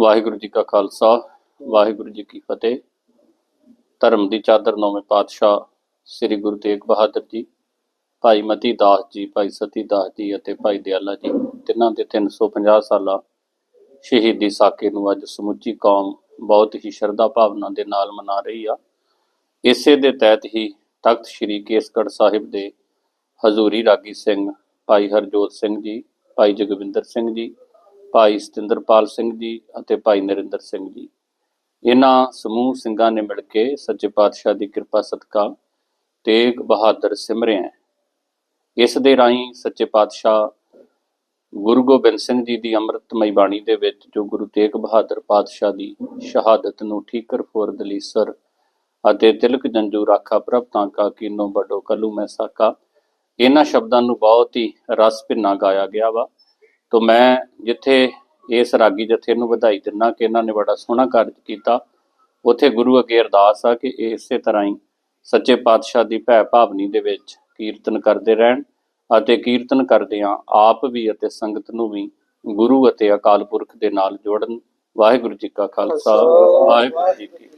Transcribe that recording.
ਵਾਹਿਗੁਰੂ ਜੀ ਕਾ ਖਾਲਸਾ, ਵਾਹਿਗੁਰੂ ਜੀ ਕੀ ਫਤਿਹ। ਧਰਮ ਦੀ ਚਾਦਰ ਨੌਵੇਂ ਪਾਤਸ਼ਾਹ ਸ੍ਰੀ ਗੁਰੂ ਤੇਗ ਬਹਾਦਰ ਜੀ, ਭਾਈ ਮਤੀ ਦਾਸ ਜੀ, ਭਾਈ ਸਤੀ ਦਾਸ ਜੀ ਅਤੇ ਭਾਈ ਦਿਆਲਾ ਜੀ, ਤਿੰਨਾਂ ਦੇ 350 ਸਾਲਾ ਸ਼ਹੀਦੀ ਸਾਕੇ ਨੂੰ ਅੱਜ ਸਮੁੱਚੀ ਕੌਮ ਬਹੁਤ ਹੀ ਸ਼ਰਧਾ ਭਾਵਨਾ ਦੇ ਨਾਲ ਮਨਾ ਰਹੀ ਆ। ਇਸੇ ਦੇ ਤਹਿਤ ਹੀ ਤਖਤ ਸ੍ਰੀ ਕੇਸਗੜ੍ਹ ਸਾਹਿਬ ਦੇ ਹਜ਼ੂਰੀ ਰਾਗੀ ਸਿੰਘ ਭਾਈ ਹਰਜੋਤ ਸਿੰਘ ਜੀ, ਭਾਈ ਜਗਵਿੰਦਰ ਸਿੰਘ ਜੀ ਭਾਈ ਸਤਿੰਦਰਪਾਲ ਸਿੰਘ ਜੀ ਅਤੇ ਭਾਈ ਨਰਿੰਦਰ ਸਿੰਘ ਜੀ। ਇਹਨਾਂ ਸਮੂਹ ਸਿੰਘਾਂ ਨੇ ਮਿਲ ਕੇ ਸੱਚੇ ਪਾਤਸ਼ਾਹ ਦੀ ਕਿਰਪਾ ਸਦਕਾ ਤੇਗ ਬਹਾਦਰ ਸਿਮਰਿਆ ਇਸ ਦੇ ਰਾਹੀਂ ਸੱਚੇ ਪਾਤਸ਼ਾਹ ਗੁਰੂ ਗੋਬਿੰਦ ਸਿੰਘ ਜੀ ਦੀ ਅੰਮ੍ਰਿਤਮਈ ਬਾਣੀ ਦੇ ਵਿੱਚ ਜੋ ਗੁਰੂ ਤੇਗ ਬਹਾਦਰ ਪਾਤਸ਼ਾਹ ਦੀ ਸ਼ਹਾਦਤ ਨੂੰ ਠੀਕਰ ਫੋਰ ਦਲੀਸਰ ਅਤੇ ਤਿਲਕ ਜੰਜੂ ਰਾਖਾ ਪ੍ਰਭ ਤਾਂ ਕਾ ਕੀਨੋ ਬਡੋ ਕਲੂ ਮੈਂ ਸਾਕਾ, ਇਹਨਾਂ ਸ਼ਬਦਾਂ ਨੂੰ ਬਹੁਤ ਹੀ ਰਸ ਭਿੰਨਾ ਗਾਇਆ ਗਿਆ ਵਾ। ਤੋ ਮੈਂ ਜਿੱਥੇ ਇਸ ਰਾਗੀ ਜਥੇ ਨੂੰ ਵਧਾਈ ਦਿੰਨਾ ਕਿ ਇਹਨਾਂ ਨੇ ਬੜਾ ਸੋਹਣਾ ਕਾਰਜ ਕੀਤਾ। ਉਥੇ ਗੁਰੂ ਅੱਗੇ ਅਰਦਾਸ ਆ ਕਿ ਇਹ ਇਸੇ ਤਰ੍ਹਾਂ ਹੀ ਸੱਚੇ ਪਾਤਸ਼ਾਹ ਦੀ ਭੈ ਭਾਵਨੀ ਦੇ ਵਿੱਚ ਕੀਰਤਨ ਕਰਦੇ ਰਹਿਣ ਅਤੇ ਕੀਰਤਨ ਕਰਦਿਆਂ ਆਪ ਵੀ ਅਤੇ ਸੰਗਤ ਨੂੰ ਵੀ ਗੁਰੂ ਅਤੇ ਅਕਾਲ ਪੁਰਖ ਦੇ ਨਾਲ ਜੋੜਨ। ਵਾਹਿਗੁਰੂ ਜੀ ਕਾ ਖਾਲਸਾ ਵਾਹਿਗੁਰੂ ਜੀ ਕੀ